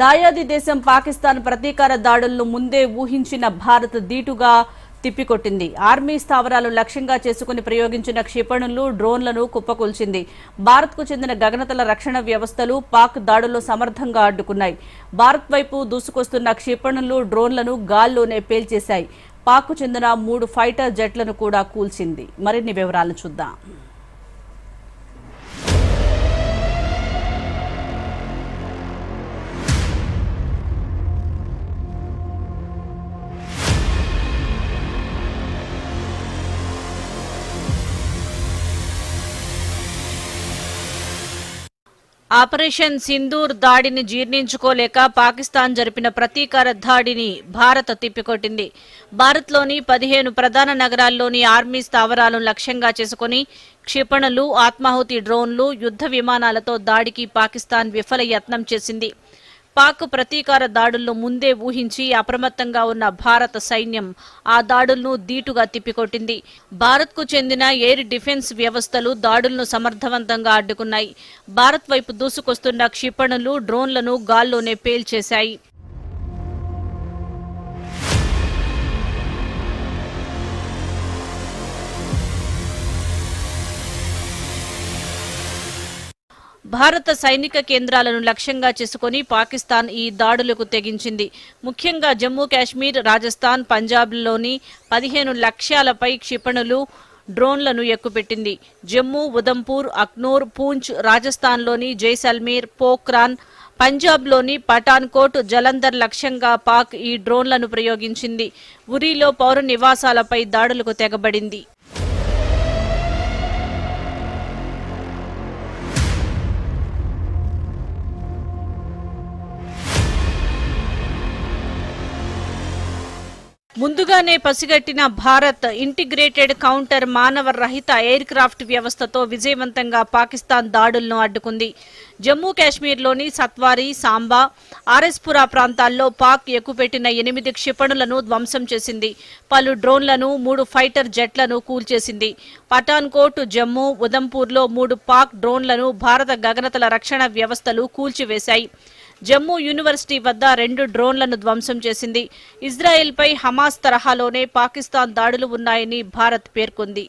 దాయాది దేశం పాకిస్తాన్ ప్రతీకార దాడులను ముందే ఊహించిన భారత్ దీటుగా తిప్పికొట్టింది. ఆర్మీ స్థావరాలు లక్ష్యంగా చేసుకుని ప్రయోగించిన క్షిపణులు డ్రోన్లను కుప్పకూల్చింది. భారత్కు చెందిన గగనతల రక్షణ వ్యవస్థలు పాక్ దాడుల్లో సమర్థంగా అడ్డుకున్నాయి. భారత్ వైపు దూసుకొస్తున్న క్షిపణులు డ్రోన్లను గాల్లోనే పేల్చేశాయి. పాక్కు చెందిన మూడు ఫైటర్ జెట్లను కూడా కూల్చింది. మరిన్ని వివరాలు చూద్దాం. ఆపరేషన్ సింధూర్ దాడిని జీర్ణించుకోలేక పాకిస్తాన్ జరిపిన ప్రతీకార దాడిని భారత్ తిప్పికొట్టింది. భారత్లోని పదిహేను ప్రధాన నగరాల్లోని ఆర్మీ స్థావరాలను లక్ష్యంగా చేసుకుని క్షిపణులు ఆత్మాహుతి డ్రోన్లు యుద్ధ విమానాలతో దాడికి పాకిస్తాన్ విఫల యత్నం చేసింది. పాక్ ప్రతీకార దాడులను ముందే ఊహించి అప్రమత్తంగా ఉన్న భారత సైన్యం ఆ దాడులను దీటుగా తిప్పికొట్టింది. భారత్కు చెందిన ఎయిర్ డిఫెన్స్ వ్యవస్థలు దాడులను సమర్థవంతంగా అడ్డుకున్నాయి. భారత్ వైపు దూసుకొస్తున్న క్షిపణులు డ్రోన్లను గాల్లోనే పేల్చేశాయి. భారత సైనిక కేంద్రాలను లక్ష్యంగా చేసుకుని పాకిస్తాన్ ఈ దాడులకు తెగించింది. ముఖ్యంగా జమ్మూ కాశ్మీర్ రాజస్థాన్ పంజాబ్లోని పదిహేను లక్ష్యాలపై క్షిపణులు డ్రోన్లను ఎక్కుపెట్టింది. జమ్మూ ఉదంపూర్ అక్నూర్ పూంచ్ రాజస్థాన్లోని జైసల్మీర్ పోఖ్రాన్ పంజాబ్లోని పఠాన్కోట్ జలంధర్ లక్ష్యంగా పాక్ ఈ డ్రోన్లను ప్రయోగించింది. ఉరీలో పౌర నివాసాలపై దాడులకు తెగబడింది. ముందుగానే పసిగట్టిన భారత్ ఇంటిగ్రేటెడ్ కౌంటర్ మానవ రహిత ఎయిర్ క్రాఫ్ట్ వ్యవస్థతో విజయవంతంగా పాకిస్తాన్ దాడులను అడ్డుకుంది. జమ్మూ కాశ్మీర్లోని సత్వారి సాంబా ఆర్ఎస్పురా ప్రాంతాల్లో పాక్ ఎక్కుపెట్టిన ఎనిమిది క్షిపణులను ధ్వంసం చేసింది. పలు డ్రోన్లను మూడు ఫైటర్ జెట్లను కూల్చేసింది. పఠాన్కోట్ జమ్మూ ఉదంపూర్లో మూడు పాక్ డ్రోన్లను భారత గగనతల రక్షణ వ్యవస్థలు కూల్చివేశాయి. జమ్మూ యూనివర్సిటీ వద్ద రెండు డ్రోన్లను ధ్వంసం చేసింది. ఇజ్రాయెల్పై హమాస్ తరహాలోనే పాకిస్తాన్ దాడులు ఉన్నాయని భారత్ పేర్కొంది.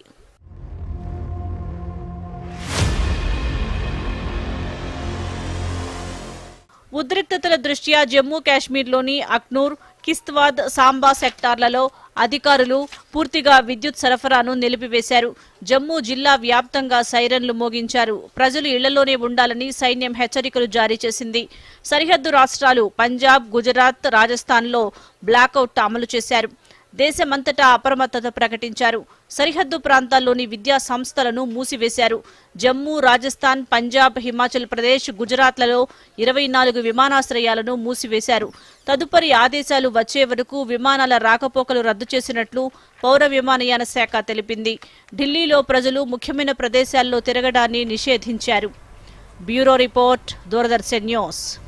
ఉద్రిక్తతల దృష్ట్యా జమ్మూ కాశ్మీర్లోని అక్నూర్ కిస్త్వాద్ సాంబా సెక్టార్లలో అధికారులు పూర్తిగా విద్యుత్ సరఫరాను నిలిపివేశారు. జమ్మూ జిల్లా వ్యాప్తంగా సైరన్లు మోగించారు. ప్రజలు ఇళ్ళలోనే ఉండాలని సైన్యం హెచ్చరికలు జారీ చేసింది. సరిహద్దు రాష్ట్రాలు పంజాబ్ గుజరాత్ రాజస్థాన్లో బ్లాకౌట్ అమలు చేశారు. దేశమంతటా అప్రమత్తత ప్రకటించారు. సరిహద్దు ప్రాంతాల్లోని విద్యా సంస్థలను మూసివేశారు. జమ్మూ రాజస్థాన్ పంజాబ్ హిమాచల్ ప్రదేశ్ గుజరాత్లలో ఇరవై నాలుగు విమానాశ్రయాలను మూసివేశారు. తదుపరి ఆదేశాలు వచ్చే వరకు విమానాల రాకపోకలు రద్దు చేసినట్లు పౌర విమానయాన శాఖ తెలిపింది. ఢిల్లీలో ప్రజలు ముఖ్యమైన ప్రదేశాల్లో తిరగడాన్ని నిషేధించారు. Bureau report Doordarshan news.